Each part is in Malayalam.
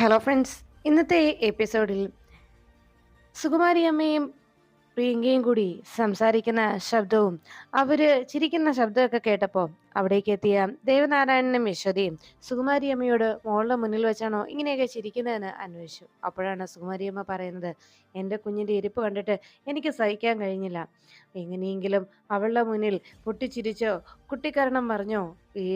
ഹലോ ഫ്രണ്ട്സ് ഇന്നത്തെ എപ്പിസോഡിൽ സുകുമാരി അമ്മയും പ്രിയങ്കയും കൂടി സംസാരിക്കുന്ന ശബ്ദവും അവർ ചിരിക്കുന്ന ശബ്ദമൊക്കെ കേട്ടപ്പോൾ അവിടേക്ക് എത്തിയ ദേവനാരായണനും യശോദയും സുകുമാരി അമ്മയോട് മോളുടെ മുന്നിൽ വെച്ചാണോ ഇങ്ങനെയൊക്കെ ചിരിക്കുന്നതെന്ന് അന്വേഷിച്ചു. അപ്പോഴാണ് സുകുമാരി അമ്മ പറയുന്നത് എന്റെ കുഞ്ഞിന്റെ ഇരിപ്പ് കണ്ടിട്ട് എനിക്ക് സഹിക്കാൻ കഴിഞ്ഞില്ല. എങ്ങനെയെങ്കിലും അവളുടെ മുന്നിൽ പൊട്ടിച്ചിരിച്ചോ കുട്ടിക്കരണം പറഞ്ഞോ ഈ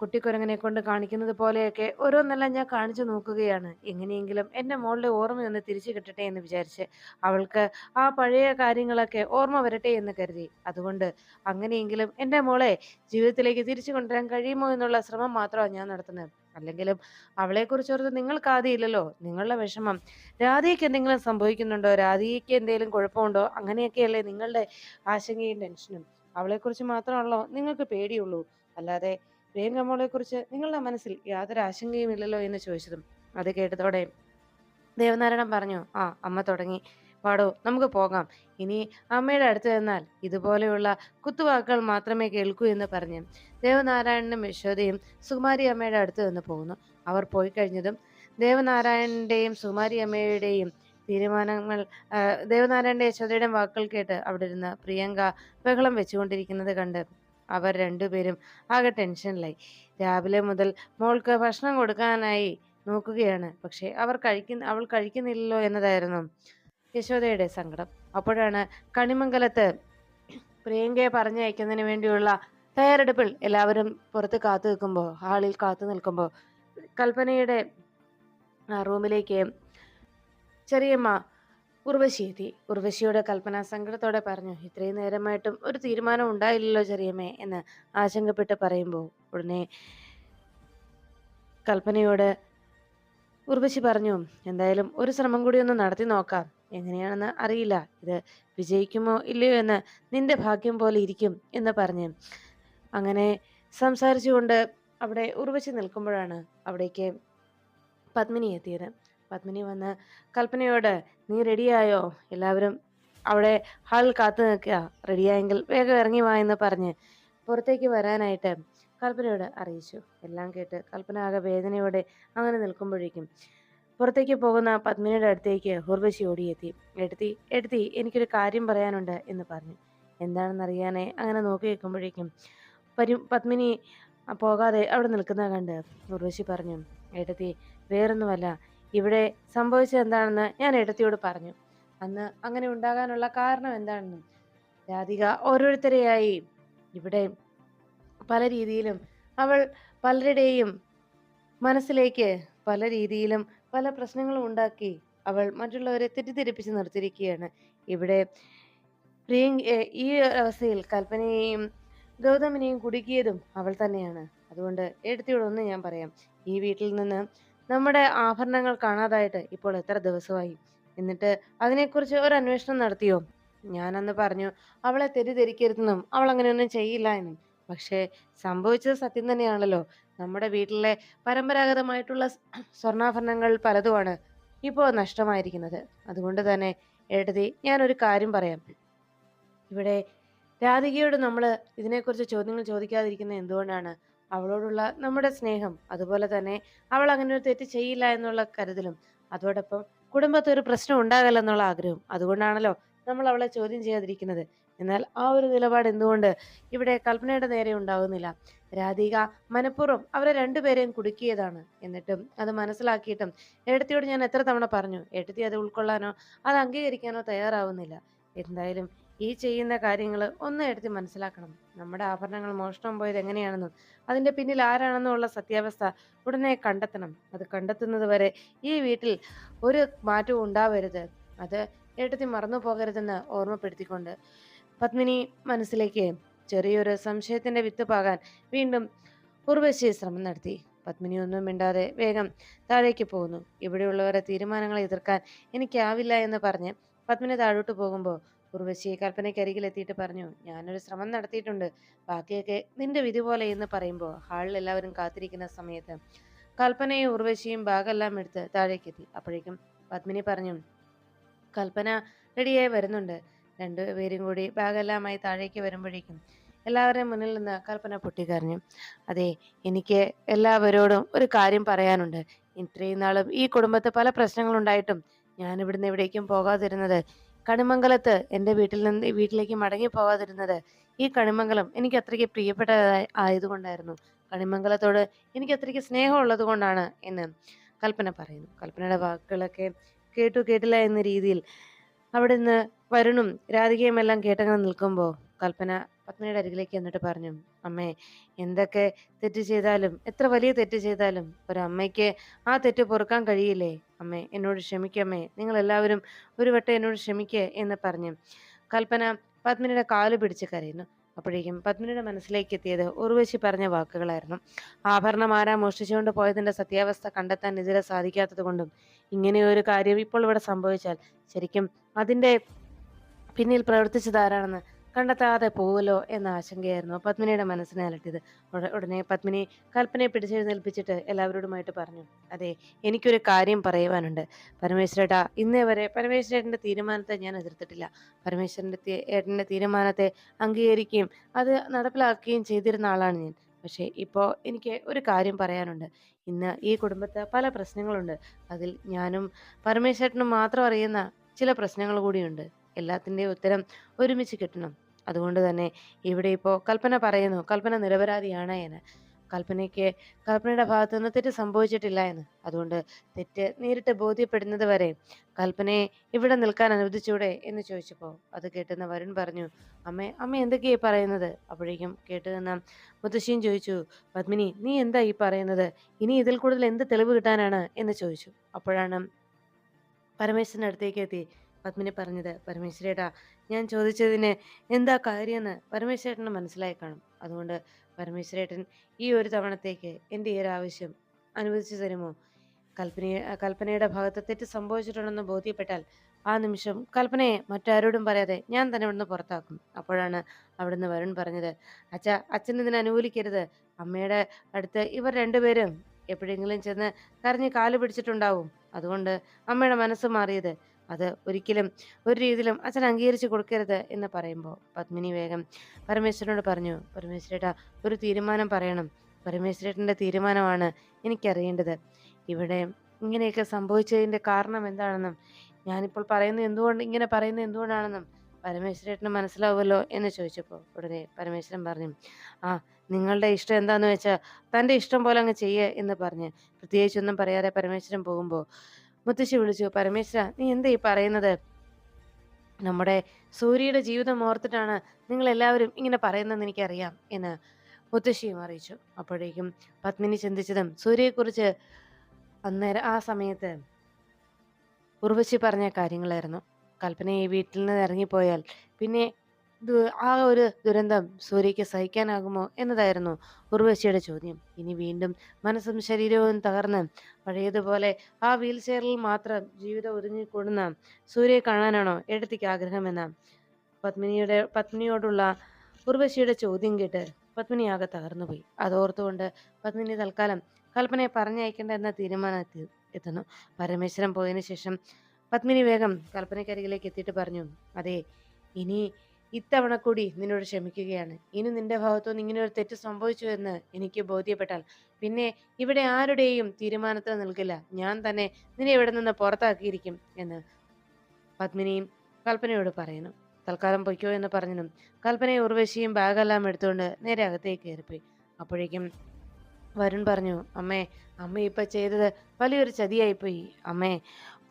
കുട്ടിക്കുരങ്ങനെ കൊണ്ട് കാണിക്കുന്നത് പോലെയൊക്കെ ഓരോന്നെല്ലാം ഞാൻ കാണിച്ചു നോക്കുകയാണ്. എങ്ങനെയെങ്കിലും എന്റെ മോളുടെ ഓർമ്മയൊന്ന് തിരിച്ചു കിട്ടട്ടെ എന്ന് വിചാരിച്ച് അവൾക്ക് ആ പഴയ കാര്യങ്ങളൊക്കെ ഓർമ്മ വരട്ടെ എന്ന് കരുതി. അതുകൊണ്ട് അങ്ങനെയെങ്കിലും എന്റെ മോളെ ജീവിതത്തിലേക്ക് തിരിച്ചു കൊണ്ടുവരാൻ കഴിയുമോ എന്നുള്ള ശ്രമം മാത്രമാണ് ഞാൻ നടത്തുന്നത്. അല്ലെങ്കിലും അവളെക്കുറിച്ചോർത്ത് നിങ്ങൾക്ക് ആദ്യമില്ലല്ലോ നിങ്ങളുടെ വിഷമം രാധയ്ക്ക് എന്തെങ്കിലും സംഭവിക്കുന്നുണ്ടോ? രാധയ്ക്ക് എന്തെങ്കിലും കുഴപ്പമുണ്ടോ? അങ്ങനെയൊക്കെയല്ലേ നിങ്ങളുടെ ആശങ്കയും ടെൻഷനും. അവളെക്കുറിച്ച് മാത്രമാണല്ലോ നിങ്ങൾക്ക് പേടിയുള്ളൂ. അല്ലാതെ പ്രിയങ്കമ്മോളെ കുറിച്ച് നിങ്ങളുടെ മനസ്സിൽ യാതൊരു ആശങ്കയും ഇല്ലല്ലോ എന്ന് ചോദിച്ചതും അത് കേട്ടതോടെ ദേവനാരായണൻ പറഞ്ഞു ആ അമ്മ തുടങ്ങി. പാടോ നമുക്ക് പോകാം. ഇനി അമ്മയുടെ അടുത്ത് ചെന്നാൽ ഇതുപോലെയുള്ള കുത്തുവാക്കുകൾ മാത്രമേ കേൾക്കൂ എന്ന് പറഞ്ഞ് ദേവനാരായണനും യശോദയും സുകുമാരി അമ്മയുടെ അടുത്ത് നിന്ന് പോകുന്നു. അവർ പോയി കഴിഞ്ഞതും ദേവനാരായണന്റെയും സുകുമാരി അമ്മയുടെയും തീരുമാനങ്ങൾ ദേവനാരായണന്റെ യശോദയുടെയും വാക്കുകൾ കേട്ട് അവിടെ ഇരുന്ന് പ്രിയങ്ക ബഹളം വെച്ചുകൊണ്ടിരിക്കുന്നത് കണ്ട് അവർ രണ്ടുപേരും ആകെ ടെൻഷനിലായി. രാവിലെ മുതൽ മോൾക്ക് ഭക്ഷണം കൊടുക്കാനായി നോക്കുകയാണ്. പക്ഷെ അവർ കഴിക്കുന്ന അവൾ കഴിക്കുന്നില്ലല്ലോ എന്നതായിരുന്നു യശോദയുടെ സങ്കടം. അപ്പോഴാണ് കണിമംഗലത്ത് പ്രിയങ്കയെ പറഞ്ഞയക്കുന്നതിന് വേണ്ടിയുള്ള തയ്യാറെടുപ്പിൽ എല്ലാവരും പുറത്ത് കാത്തു നിൽക്കുമ്പോൾ ഹാളിൽ കാത്തു നിൽക്കുമ്പോൾ കൽപ്പനയുടെ റൂമിലേക്ക് ചെറിയമ്മ ഉർവശി എത്തി ഉർവശിയോട് കൽപ്പന സങ്കടത്തോടെ പറഞ്ഞു ഇത്രയും നേരമായിട്ടും ഒരു തീരുമാനം ഉണ്ടായില്ലല്ലോ ചെറിയമ്മേ എന്ന് ആശങ്കപ്പെട്ട് പറയുമ്പോൾ ഉടനെ കൽപ്പനയോട് ഉർവശി പറഞ്ഞു എന്തായാലും ഒരു ശ്രമം കൂടി ഒന്ന് നടത്തി നോക്കാം. എങ്ങനെയാണെന്ന് അറിയില്ല. ഇത് വിജയിക്കുമോ ഇല്ലയോ എന്ന് നിന്റെ ഭാഗ്യം പോലെ ഇരിക്കും എന്ന് പറഞ്ഞു അങ്ങനെ സംസാരിച്ചുകൊണ്ട് അവിടെ ഉർവശി നിൽക്കുമ്പോഴാണ് അവിടേക്ക് പത്മിനി എത്തിയത്. പത്മിനി വന്ന് കൽപ്പനയോട് നീ റെഡിയായോ എല്ലാവരും അവിടെ ഹാളിൽ കാത്തു നിൽക്കുക. റെഡിയായെങ്കിൽ വേഗം ഇറങ്ങി വാ എന്ന് പറഞ്ഞ് പുറത്തേക്ക് വരാനായിട്ട് കൽപ്പനയോട് അറിയിച്ചു. എല്ലാം കേട്ട് കൽപ്പന ആകെ വേദനയോടെ അങ്ങനെ നിൽക്കുമ്പോഴേക്കും പുറത്തേക്ക് പോകുന്ന പത്മിനിയുടെ അടുത്തേക്ക് ഉർവശി ഓടിയെത്തി. എടുത്തി എടുത്തി എനിക്കൊരു കാര്യം പറയാനുണ്ട് എന്ന് പറഞ്ഞു. എന്താണെന്നറിയാനേ? അങ്ങനെ നോക്കി വെക്കുമ്പോഴേക്കും പരി പത്മിനി പോകാതെ അവിടെ നിൽക്കുന്നത് കണ്ട് ഉർവശി പറഞ്ഞു എടുത്തി വേറൊന്നുമല്ല. ഇവിടെ സംഭവിച്ചത് എന്താണെന്ന് ഞാൻ ഇടത്തിയോട് പറഞ്ഞു. അന്ന് അങ്ങനെ ഉണ്ടാകാനുള്ള കാരണം എന്താണെന്നും. രാധിക ഓരോരുത്തരെയായി ഇവിടെ പല രീതിയിലും അവൾ പലരുടെയും മനസ്സിലേക്ക് പല രീതിയിലും പല പ്രശ്നങ്ങളും ഉണ്ടാക്കി അവൾ മറ്റുള്ളവരെ തെറ്റിദ്ധരിപ്പിച്ച് നിർത്തിയിരിക്കുകയാണ്. ഇവിടെ പ്രിയ ഈ അവസ്ഥയിൽ കൽപ്പനയെയും ഗൗതമിനെയും കുടുക്കിയതും അവൾ തന്നെയാണ്. അതുകൊണ്ട് എടുത്തിയോടൊന്ന് ഞാൻ പറയാം. ഈ വീട്ടിൽ നിന്ന് നമ്മുടെ ആഭരണങ്ങൾ കാണാതായിട്ട് ഇപ്പോൾ എത്ര ദിവസമായി? എന്നിട്ട് അതിനെക്കുറിച്ച് ഒരു അന്വേഷണം നടത്തിയോ? ഞാനന്ന് പറഞ്ഞു അവളെ തെറ്റിദ്ധരിക്കരുതെന്നും അവൾ അങ്ങനെയൊന്നും ചെയ്യില്ല എന്നും. പക്ഷേ സംഭവിച്ചത് സത്യം തന്നെയാണല്ലോ. നമ്മുടെ വീട്ടിലെ പരമ്പരാഗതമായിട്ടുള്ള സ്വർണാഭരണങ്ങൾ പലതുമാണ് ഇപ്പോൾ നഷ്ടമായിരിക്കുന്നത്. അതുകൊണ്ട് തന്നെ ഏട്ടതി ഞാനൊരു കാര്യം പറയാം. ഇവിടെ രാധികയോട് നമ്മൾ ഇതിനെക്കുറിച്ച് ചോദ്യങ്ങൾ ചോദിക്കാതിരിക്കുന്നത് എന്തുകൊണ്ടാണ്? അവളോടുള്ള നമ്മുടെ സ്നേഹം അതുപോലെ തന്നെ അവൾ അങ്ങനെ ഒരു തെറ്റ് ചെയ്യില്ല എന്നുള്ള കരുതലും അതോടൊപ്പം കുടുംബത്തിൽ ഒരു പ്രശ്നം ഉണ്ടാകല്ല എന്നുള്ള ആഗ്രഹം അതുകൊണ്ടാണല്ലോ നമ്മൾ അവളെ ചോദ്യം ചെയ്യാതിരിക്കുന്നത്. എന്നാൽ ആ ഒരു നിലപാട് എന്തുകൊണ്ട് ഇവിടെ കൽപ്പനയുടെ നേരെ ഉണ്ടാകുന്നില്ല രാധിക മനഃപൂർവം അവരെ രണ്ടുപേരെയും കുടുക്കിയതാണ്. എന്നിട്ടും അത് മനസ്സിലാക്കിയിട്ടും ഏട്ടത്തിയോട് ഞാൻ എത്ര തവണ പറഞ്ഞു ഏട്ടത്തി അത് ഉൾക്കൊള്ളാനോ അത് അംഗീകരിക്കാനോ തയ്യാറാവുന്നില്ല. എന്തായാലും ഈ ചെയ്യുന്ന കാര്യങ്ങൾ ഒന്ന് എടുത്ത് മനസ്സിലാക്കണം. നമ്മുടെ ആഭരണങ്ങൾ മോഷണം പോയത് എങ്ങനെയാണെന്നും അതിന്റെ പിന്നിൽ ആരാണെന്നും ഉള്ള സത്യാവസ്ഥ ഉടനെ കണ്ടെത്തണം. അത് കണ്ടെത്തുന്നത് വരെ ഈ വീട്ടിൽ ഒരു മാറ്റവും ഉണ്ടാവരുത്. അത് ഏട്ടത്തി മറന്നു പോകരുതെന്ന് ഓർമ്മപ്പെടുത്തിക്കൊണ്ട് പത്മിനി മനസ്സിലേക്ക് ചെറിയൊരു സംശയത്തിന്റെ വിത്ത് പാകാൻ വീണ്ടും ഉർവശി ശ്രമം നടത്തി. പത്മിനി ഒന്നും മിണ്ടാതെ വേഗം താഴേക്ക് പോകുന്നു. ഇവിടെയുള്ളവരെ തീരുമാനങ്ങളെ എതിർക്കാൻ എനിക്കാവില്ല എന്ന് പറഞ്ഞ് പത്മിനി താഴോട്ട് പോകുമ്പോൾ ഉർവശി കൽപ്പനയ്ക്കരികിൽ എത്തിയിട്ട് പറഞ്ഞു ഞാനൊരു ശ്രമം നടത്തിയിട്ടുണ്ട് ബാക്കിയൊക്കെ നിന്റെ വിധി പോലെ എന്ന് പറയുമ്പോൾ ഹാളിൽ എല്ലാവരും കാത്തിരിക്കുന്ന സമയത്ത് കൽപ്പനയും ഉർവശിയും ബാഗെല്ലാം എടുത്ത് താഴേക്കെത്തി അപ്പോഴേക്കും പത്മിനി പറഞ്ഞു കൽപ്പന റെഡിയായി വരുന്നുണ്ട് രണ്ടുപേരും കൂടി ബാഗെല്ലാമായി താഴേക്ക് വരുമ്പോഴേക്കും എല്ലാവരുടെയും മുന്നിൽ നിന്ന് കൽപ്പന പൊട്ടിക്കരഞ്ഞു. അതെ എനിക്ക് എല്ലാവരോടും ഒരു കാര്യം പറയാനുണ്ട്. ഇത്രയും നാളും ഈ കുടുംബത്ത് പല പ്രശ്നങ്ങളുണ്ടായിട്ടും ഞാൻ ഇവിടുന്ന് എവിടേക്കും പോകാതിരുന്നത് കണിമംഗലത്ത് എന്റെ വീട്ടിൽ നിന്ന് വീട്ടിലേക്ക് മടങ്ങി പോകാതിരുന്നത് ഈ കണിമംഗലം എനിക്ക് അത്രയ്ക്ക് പ്രിയപ്പെട്ടതായി ആയതുകൊണ്ടായിരുന്നു. കണിമംഗലത്തോട് എനിക്ക് അത്രയ്ക്ക് സ്നേഹമുള്ളത് കൊണ്ടാണ് എന്ന് കൽപ്പന പറയുന്നു. കൽപ്പനയുടെ വാക്കുകളൊക്കെ കേട്ടു കേട്ടില്ല എന്ന രീതിയിൽ അവിടുന്ന് വരുണും രാധികയും എല്ലാം കേട്ടങ്ങനെ നിൽക്കുമ്പോൾ കൽപ്പന പത്മിനിയുടെ അരികിലേക്ക് എന്നിട്ട് പറഞ്ഞു അമ്മേ എന്തൊക്കെ തെറ്റ് ചെയ്താലും എത്ര വലിയ തെറ്റ് ചെയ്താലും ഒരമ്മയ്ക്ക് ആ തെറ്റ് പൊറുക്കാൻ കഴിയില്ലേ? അമ്മേ എന്നോട് ക്ഷമിക്കമ്മേ നിങ്ങൾ എല്ലാവരും ഒരു വട്ടം എന്നോട് ക്ഷമിക്കേ എന്ന് പറഞ്ഞു കൽപ്പന പത്മിനിയുടെ കാൽ പിടിച്ച് കരയുന്നു. അപ്പോഴേക്കും പത്മിനിയുടെ മനസ്സിലേക്ക് എത്തിയത് ഉർവശി പറഞ്ഞ വാക്കുകളായിരുന്നു. ആഭരണം ആരാ മോഷ്ടിച്ചുകൊണ്ട് പോയതിന്റെ സത്യാവസ്ഥ കണ്ടെത്താൻ ഇതിലെ സാധിക്കാത്തത് കൊണ്ടും ഇങ്ങനെയൊരു കാര്യം ഇപ്പോൾ ഇവിടെ സംഭവിച്ചാൽ ശരിക്കും അതിന്റെ പിന്നിൽ പ്രവർത്തിച്ചതാരാണെന്ന് കണ്ടെത്താതെ പോവല്ലോ എന്ന ആശങ്കയായിരുന്നു പത്മിനിയുടെ മനസ്സിനെ അലട്ടിയത്. ഉട- ഉടനെ പത്മിനി കൽപ്പനയെ പിടിച്ചെഴുന്നേൽപ്പിച്ചിട്ട് എല്ലാവരോടുമായിട്ട് പറഞ്ഞു അതെ എനിക്കൊരു കാര്യം പറയുവാനുണ്ട്. പരമേശ്വരേട്ടാ ഇന്നേ വരെ പരമേശ്വരേട്ടന്റെ തീരുമാനത്തെ ഞാൻ എതിർത്തിട്ടില്ല. പരമേശ്വരന്റെ ഏട്ടന്റെ തീരുമാനത്തെ അംഗീകരിക്കുകയും അത് നടപ്പിലാക്കുകയും ചെയ്തിരുന്ന ആളാണ് ഞാൻ. പക്ഷേ ഇപ്പോൾ എനിക്ക് ഒരു കാര്യം പറയാനുണ്ട്. ഇന്ന് ഈ കുടുംബത്ത് പല പ്രശ്നങ്ങളുണ്ട്. അതിൽ ഞാനും പരമേശ്വരനും മാത്രം അറിയുന്ന ചില പ്രശ്നങ്ങൾ കൂടിയുണ്ട്. എല്ലാത്തിന്റെയും ഉത്തരം ഒരുമിച്ച് കിട്ടണം. അതുകൊണ്ട് തന്നെ ഇവിടെ ഇപ്പോൾ കൽപ്പന പറയുന്നു കൽപ്പന നിരപരാധിയാണ് എന്ന്. കൽപ്പനയ്ക്ക് കൽപ്പനയുടെ ഭാഗത്തു നിന്ന് തെറ്റ് സംഭവിച്ചിട്ടില്ല എന്ന്. അതുകൊണ്ട് തെറ്റ് നേരിട്ട് ബോധ്യപ്പെടുന്നത് വരെ കൽപ്പനയെ ഇവിടെ നിൽക്കാൻ അനുവദിച്ചൂടെ എന്ന് ചോദിച്ചപ്പോൾ അത് കേട്ടുന്ന വരുൺ പറഞ്ഞു അമ്മേ അമ്മ എന്തൊക്കെയായി പറയുന്നത്? അപ്പോഴേക്കും കേട്ട് നിന്ന മുത്തശ്ശിയും ചോദിച്ചു പത്മിനി നീ എന്താ ഈ പറയുന്നത്? ഇനി ഇതിൽ കൂടുതൽ എന്ത് തെളിവ് കിട്ടാനാണ്? എന്ന് ചോദിച്ചു. അപ്പോഴാണ് പരമേശ്വരന്റെ അടുത്തേക്ക് എത്തി. പത്മിനി പറഞ്ഞത് പരമേശ്വരേട്ടാ ഞാൻ ചോദിച്ചതിന് എന്താ കാര്യമെന്ന് പരമേശ്വരേട്ടന് മനസ്സിലായി കാണും. അതുകൊണ്ട് പരമേശ്വരേട്ടൻ ഈ ഒരു തവണത്തേക്ക് എന്റെ ഈ ഒരു ആവശ്യം അനുവദിച്ചു തരുമോ? കൽപ്പനയെ കൽപ്പനയുടെ ഭാഗത്ത് തെറ്റ് സംഭവിച്ചിട്ടുണ്ടെന്ന് ബോധ്യപ്പെട്ടാൽ ആ നിമിഷം കൽപ്പനയെ മറ്റാരോടും പറയാതെ ഞാൻ തന്നെ ഇവിടുന്ന് പുറത്താക്കും. അപ്പോഴാണ് അവിടുന്ന് വരുൺ പറഞ്ഞത് അച്ഛ അച്ഛൻ ഇതിനെ അനുകൂലിക്കരുത്. അമ്മയുടെ അടുത്ത് ഇവർ രണ്ടുപേരും എപ്പോഴെങ്കിലും ചെന്ന് കരഞ്ഞ് കാൽ പിടിച്ചിട്ടുണ്ടാവും. അതുകൊണ്ട് അമ്മയുടെ മനസ്സ് മാറിയത് അത് ഒരിക്കലും ഒരു രീതിയിലും അച്ഛൻ അംഗീകരിച്ചു കൊടുക്കരുത് എന്ന് പറയുമ്പോൾ പത്മിനി വേഗം പരമേശ്വരനോട് പറഞ്ഞു പരമേശ്വരേട്ടാ ഒരു തീരുമാനം പറയണം. പരമേശ്വരേട്ടന്റെ തീരുമാനമാണ് എനിക്കറിയേണ്ടത്. ഇവിടെ ഇങ്ങനെയൊക്കെ സംഭവിച്ചതിന്റെ കാരണം എന്താണെന്നും ഞാനിപ്പോൾ പറയുന്നത് എന്തുകൊണ്ട് ഇങ്ങനെ പറയുന്നത് എന്തുകൊണ്ടാണെന്നും പരമേശ്വരേട്ടന് മനസ്സിലാവുമല്ലോ എന്ന് ചോദിച്ചപ്പോൾ ഉടനെ പരമേശ്വരൻ പറഞ്ഞു ആ നിങ്ങളുടെ ഇഷ്ടം എന്താന്ന് വെച്ചാൽ തന്റെ ഇഷ്ടം പോലെ അങ്ങ് ചെയ്യുക എന്ന് പറഞ്ഞ് പ്രത്യേകിച്ചൊന്നും പറയാതെ പരമേശ്വരൻ പോകുമ്പോൾ മുത്തശ്ശി വിളിച്ചു പരമേശ്വര നീ എന്താ ഈ പറയുന്നത്? നമ്മുടെ സൂര്യയുടെ ജീവിതം ഓർത്തിട്ടാണ് നിങ്ങൾ എല്ലാവരും ഇങ്ങനെ പറയുന്നതെന്ന് എനിക്കറിയാം എന്ന് മുത്തശ്ശിയും അറിയിച്ചു. അപ്പോഴേക്കും പത്മിനി ചിന്തിച്ചതും സൂര്യയെക്കുറിച്ച് അന്നേരം ആ സമയത്ത് ഉർവശി പറഞ്ഞ കാര്യങ്ങളായിരുന്നു. കൽപ്പന ഈ വീട്ടിൽ നിന്ന് ഇറങ്ങിപ്പോയാൽ പിന്നെ ആ ഒരു ദുരന്തം സൂര്യയ്ക്ക് സഹിക്കാനാകുമോ എന്നതായിരുന്നു ഉർവശിയുടെ ചോദ്യം. ഇനി വീണ്ടും മനസ്സും ശരീരവും തകർന്ന് പഴയതുപോലെ ആ വീൽ ചെയറിൽ മാത്രം ജീവിതം ഒതുങ്ങിക്കൂടുന്ന സൂര്യയെ കാണാനാണോ എഴുത്തിക്ക് ആഗ്രഹമെന്ന പത്മിനിയുടെ പത്മിനിയോടുള്ള ഉർവശിയുടെ ചോദ്യം കേട്ട് പത്മിനി ആകെ തകർന്നുപോയി. അതോർത്തുകൊണ്ട് പത്മിനി തൽക്കാലം കൽപ്പനയെ പറഞ്ഞയക്കേണ്ട എന്ന തീരുമാനത്തിൽ എത്തുന്നു. പരമേശ്വരൻ പോയതിനു ശേഷം പത്മിനി വേഗം കൽപ്പനക്കരികിലേക്ക് എത്തിയിട്ട് പറഞ്ഞു അതെ ഇനി ഇത്തവണ കൂടി നിന്നോട് ക്ഷമിക്കുകയാണ്. ഇനി നിന്റെ ഭാഗത്തുനിന്ന് ഇങ്ങനെ ഒരു തെറ്റ് സംഭവിച്ചു എന്ന് എനിക്ക് ബോധ്യപ്പെട്ടാൽ പിന്നെ ഇവിടെ ആരുടെയും തീരുമാനത്തിന് നിൽക്കില്ല. ഞാൻ തന്നെ നിന്നെ ഇവിടെ നിന്ന് പുറത്താക്കിയിരിക്കും എന്ന് പത്മിനിയും കൽപ്പനയോട് പറയുന്നു. തൽക്കാലം പൊയ്ക്കോ എന്ന് പറഞ്ഞതും കൽപ്പനയും ഉർവശിയും ബാഗെല്ലാം എടുത്തുകൊണ്ട് നേരെ അകത്തേക്ക് കയറിപ്പോയി. അപ്പോഴേക്കും വരുൺ പറഞ്ഞു അമ്മേ അമ്മ ഇപ്പൊ ചെയ്തത് വലിയൊരു ചതിയായിപ്പോയി. അമ്മേ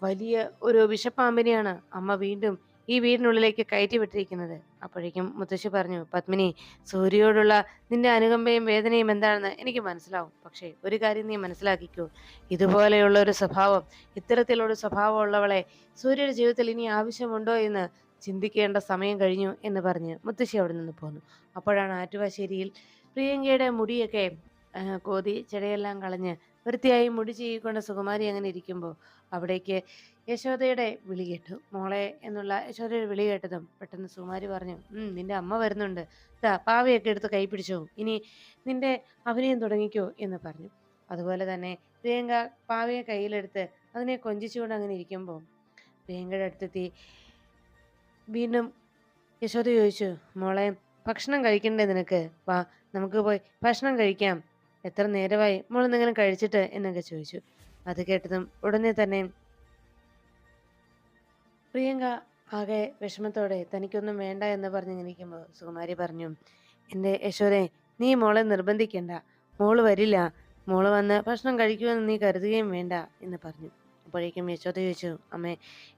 വലിയ ഒരു വിഷപ്പാമ്പിനെയാണ് അമ്മ വീണ്ടും ഈ വീടിനുള്ളിലേക്ക് കയറ്റി വിട്ടിരിക്കുന്നത് അപ്പോഴേക്കും മുത്തശ്ശി പറഞ്ഞു പത്മിനി സൂര്യയോടുള്ള നിന്റെ അനുകമ്പയും വേദനയും എന്താണെന്ന് എനിക്ക് മനസ്സിലാവും. പക്ഷേ ഒരു കാര്യം നീ മനസ്സിലാക്കിക്കൂ. ഇതുപോലെയുള്ള ഒരു സ്വഭാവം ഇത്തരത്തിലുള്ള സ്വഭാവമുള്ളവളെ സൂര്യയുടെ ജീവിതത്തിൽ ഇനി ആവശ്യമുണ്ടോ എന്ന് ചിന്തിക്കേണ്ട സമയം കഴിഞ്ഞു എന്ന് പറഞ്ഞ് മുത്തശ്ശി അവിടെ നിന്ന് പോന്നു. അപ്പോഴാണ് ആറ്റുവാശ്ശേരിയിൽ പ്രിയങ്കയുടെ മുടിയൊക്കെ കോതി ചെടയെല്ലാം കളഞ്ഞ് വൃത്തിയായി മുടി ചെയ്യിക്കൊണ്ട് സുകുമാരി അങ്ങനെ ഇരിക്കുമ്പോൾ അവിടേക്ക് യശോദയുടെ വിളി കേട്ടു. മോളെ എന്നുള്ള യശോദയുടെ വിളി കേട്ടതും പെട്ടെന്ന് സുകുമാരി പറഞ്ഞു നിന്റെ അമ്മ വരുന്നുണ്ട്. ദാ പാവയൊക്കെ എടുത്ത് കൈ ഇനി നിന്റെ അഭിനയം തുടങ്ങിക്കോ എന്ന് പറഞ്ഞു. അതുപോലെ തന്നെ പ്രിയങ്ക പാവയെ കയ്യിലെടുത്ത് അതിനെ കൊഞ്ചിച്ചുകൊണ്ട് അങ്ങനെ ഇരിക്കുമ്പോൾ പ്രിയങ്കയുടെ അടുത്തെത്തി വീണ്ടും യശോദ ചോദിച്ചു മോളെ ഭക്ഷണം കഴിക്കണ്ടേ നിനക്ക്? വാ നമുക്ക് പോയി ഭക്ഷണം കഴിക്കാം. എത്ര നേരമായി മോൾ എന്തെങ്കിലും കഴിച്ചിട്ട് എന്നൊക്കെ ചോദിച്ചു. അത് കേട്ടതും ഉടനെ തന്നെ പ്രിയങ്ക ആകെ വിഷമത്തോടെ തനിക്കൊന്നും വേണ്ട എന്ന് പറഞ്ഞിങ്ങനെ ഇരിക്കുമ്പോൾ സുകുമാരി പറഞ്ഞു എന്റെ യശോദേ നീ മോളെ നിർബന്ധിക്കണ്ട. മോൾ വരില്ല. മോൾ വന്ന് ഭക്ഷണം കഴിക്കുമെന്ന് നീ കരുതുകയും വേണ്ട എന്ന് പറഞ്ഞു. അപ്പോഴേക്കും യശോദ ചോദിച്ചു അമ്മേ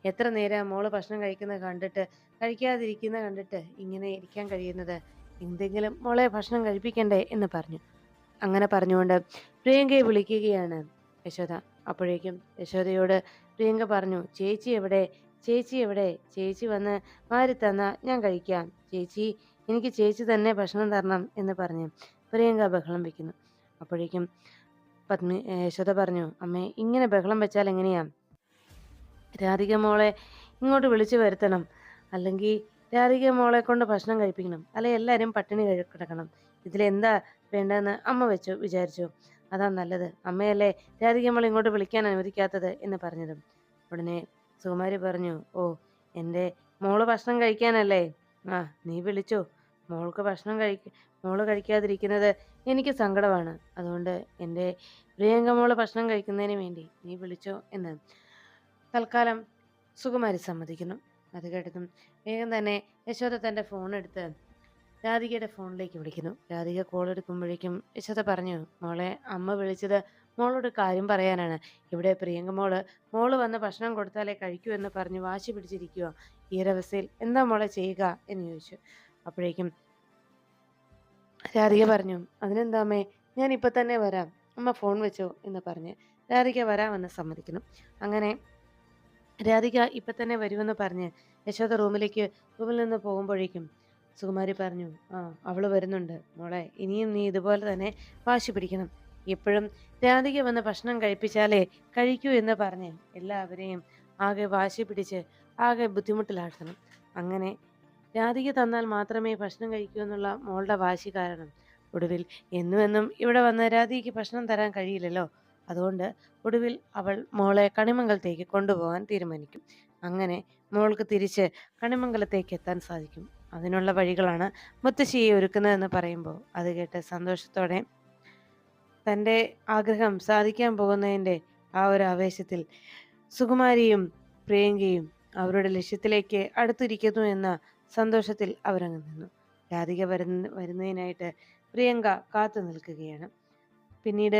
എത്ര നേരം മോൾ ഭക്ഷണം കഴിക്കുന്നത് കണ്ടിട്ട് കഴിക്കാതിരിക്കുന്ന കണ്ടിട്ട് ഇങ്ങനെ ഇരിക്കാൻ കഴിയുന്നത്? എന്തെങ്കിലും മോളെ ഭക്ഷണം കഴിപ്പിക്കണ്ടേ? എന്ന് പറഞ്ഞു. അങ്ങനെ പറഞ്ഞുകൊണ്ട് പ്രിയങ്കയെ വിളിക്കുകയാണ് യശോദ. അപ്പോഴേക്കും യശോദയോട് പ്രിയങ്ക പറഞ്ഞു ചേച്ചി എവിടെ? ചേച്ചി എവിടെ? ചേച്ചി വന്ന് മാറി തന്ന ഞാൻ കഴിക്കാം. ചേച്ചി എനിക്ക് ചേച്ചി തന്നെ ഭക്ഷണം തരണം എന്ന് പറഞ്ഞു പ്രിയങ്ക ബഹളം വെക്കുന്നു. അപ്പോഴേക്കും പത്മി യശോദ പറഞ്ഞു അമ്മേ ഇങ്ങനെ ബഹളം വെച്ചാൽ എങ്ങനെയാ? രാധിക മോളെ ഇങ്ങോട്ട് വിളിച്ചു വരുത്തണം. അല്ലെങ്കിൽ രാധിക മോളെ കൊണ്ട് ഭക്ഷണം കഴിപ്പിക്കണം. അല്ലെ എല്ലാവരും പട്ടിണി കിടക്കണം. ഇതിലെന്താ വേണ്ടതെന്ന് അമ്മ വെച്ചു വിചാരിച്ചു. അതാ നല്ലത്. അമ്മയല്ലേ രാധിക നമ്മൾ ഇങ്ങോട്ട് വിളിക്കാൻ അനുവദിക്കാത്തത്? എന്ന് പറഞ്ഞതും. ഉടനെ സുകുമാരി പറഞ്ഞു ഓ എന്റെ മോൾ ഭക്ഷണം കഴിക്കാനല്ലേ? ആ നീ വിളിച്ചോ. മോൾക്ക് ഭക്ഷണം കഴിക്ക മോൾ കഴിക്കാതിരിക്കുന്നത് എനിക്ക് സങ്കടമാണ്. അതുകൊണ്ട് എന്റെ പ്രിയങ്ക മോൾ ഭക്ഷണം കഴിക്കുന്നതിന് വേണ്ടി നീ വിളിച്ചോ എന്ന് തൽക്കാലം സുകുമാരി സമ്മതിക്കുന്നു. അത് കേട്ടതും വേഗം തന്നെ യശോദ തന്റെ ഫോൺ എടുത്ത് രാധികയുടെ ഫോണിലേക്ക് വിളിക്കുന്നു. രാധിക കോൾ എടുക്കുമ്പോഴേക്കും യശോദ പറഞ്ഞു മോളെ അമ്മ വിളിച്ചത് മോളോട് കാര്യം പറയാനാണ്. ഇവിടെ പ്രിയങ്ക മോൾ മോൾ വന്ന് ഭക്ഷണം കൊടുത്താലേ കഴിക്കൂ എന്ന് പറഞ്ഞ് വാശി പിടിച്ചിരിക്കുക ഈ ഒരവസ്ഥയിൽ എന്താ മോളെ ചെയ്യുക? എന്ന് ചോദിച്ചു. അപ്പോഴേക്കും രാധിക പറഞ്ഞു അതിനെന്താമേ ഞാൻ ഇപ്പൊ തന്നെ വരാം. അമ്മ ഫോൺ വെച്ചോ എന്ന് പറഞ്ഞ് രാധിക വരാമെന്ന് സമ്മതിക്കുന്നു. അങ്ങനെ രാധിക ഇപ്പൊ തന്നെ വരുമെന്ന് പറഞ്ഞ് യശോദ റൂമിലേക്ക് റൂമിൽ നിന്ന് പോകുമ്പോഴേക്കും സുകുമാരി പറഞ്ഞു ആ അവൾ വരുന്നുണ്ട്. മോളെ ഇനിയും നീ ഇതുപോലെ തന്നെ വാശി പിടിക്കണം. എപ്പോഴും രാധിക വന്ന് ഭക്ഷണം കഴിപ്പിച്ചാലേ കഴിക്കൂ എന്ന് പറഞ്ഞ് എല്ലാവരെയും ആകെ വാശി പിടിച്ച് ആകെ ബുദ്ധിമുട്ടിലാഴ്ത്തണം. അങ്ങനെ രാധിക തന്നാൽ മാത്രമേ ഭക്ഷണം കഴിക്കൂ എന്നുള്ള മോളുടെ വാശി കാരണം. ഒടുവിൽ എന്നും എന്നും ഇവിടെ വന്ന് രാധികയ്ക്ക് ഭക്ഷണം തരാൻ കഴിയില്ലല്ലോ. അതുകൊണ്ട് ഒടുവിൽ അവൾ മോളെ കണിമംഗലത്തേക്ക് കൊണ്ടുപോകാൻ തീരുമാനിക്കും. അങ്ങനെ മോൾക്ക് തിരിച്ച് കണിമംഗലത്തേക്ക് എത്താൻ സാധിക്കും. അതിനുള്ള വഴികളാണ് മുത്തശ്ശിയെ ഒരുക്കുന്നതെന്ന് പറയുമ്പോൾ. അത് കേട്ട് സന്തോഷത്തോടെ തന്റെ ആഗ്രഹം സാധിക്കാൻ പോകുന്നതിന്റെ ആ ഒരു ആവേശത്തിൽ സുകുമാരിയും പ്രിയങ്കയും അവരുടെ ലക്ഷ്യത്തിലേക്ക് അടുത്തിരിക്കുന്നു എന്ന സന്തോഷത്തിൽ അവരങ്ങ് നിന്നു. രാധിക വരുന്ന വരുന്നതിനായിട്ട് പ്രിയങ്ക കാത്തു നിൽക്കുകയാണ്. പിന്നീട്